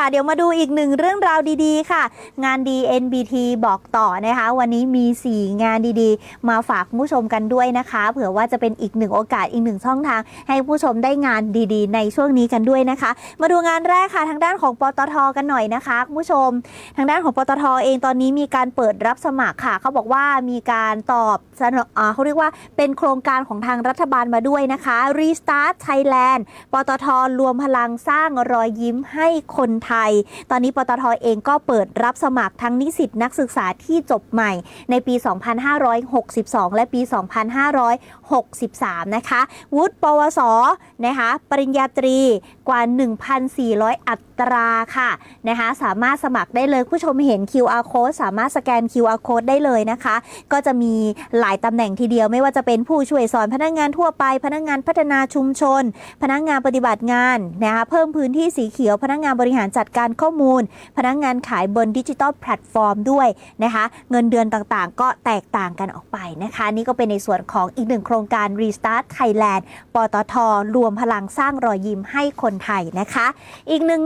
ค่ะ เดี๋ยวมาดูอีกหนึ่งเรื่องราวดีๆ ค่ะ งานดี NBT บอกต่อนะคะ วันนี้มี 4 งานดีๆ มาฝากผู้ชมกันด้วยนะคะ เผื่อว่าจะเป็นอีกหนึ่งโอกาสอีกหนึ่งช่องทาง ให้ผู้ชมได้งานดีๆ ในช่วงนี้กันด้วยนะคะ มาดูงานแรกค่ะทางด้านของปตทกันหน่อยนะคะคุณผู้ชม ทางด้านของปตทเองตอนนี้มีการเปิดรับสมัครค่ะ เขาบอกว่ามีการตอบสนอเขาเรียกว่าเป็นโครงการของทางรัฐบาลมาด้วยนะคะ Restart Thailand ปตทรวมพลังสร้างรอยยิ้มให้คนไทย ตอนนี้ปตทเองก็เปิดรับสมัครทั้งนิสิตนักศึกษาที่จบใหม่ในปี 2562 และปี 2563 นะคะ วุฒิปวส นะคะ ปริญญาตรีกว่า 1,400 อัตราค่ะนะคะ สามารถสมัครได้เลยผู้ชมเห็น QR code สามารถสแกน QR code ได้เลยนะคะ ก็จะมีหลายตำแหน่งทีเดียวไม่ว่าจะเป็นผู้ช่วยสอนพนักงานทั่วไป พนักงานพัฒนาชุมชน พนักงานปฏิบัติงานนะคะเพิ่มพื้นที่สีเขียวพนักงานบริหารจัดัดการข้อมูล พนักงานขายบนดิจิทัลแพลตฟอร์มด้วยนะคะ เงินเดือนต่างๆ ก็แตกต่างกันออกไปนะคะ นี่ก็เป็นในส่วนของอีกหนึ่งโครงการ Restart Thailand ปตท รวมพลังสร้างรอยยิ้มให้คนไทยนะคะ อีกหนึ่ง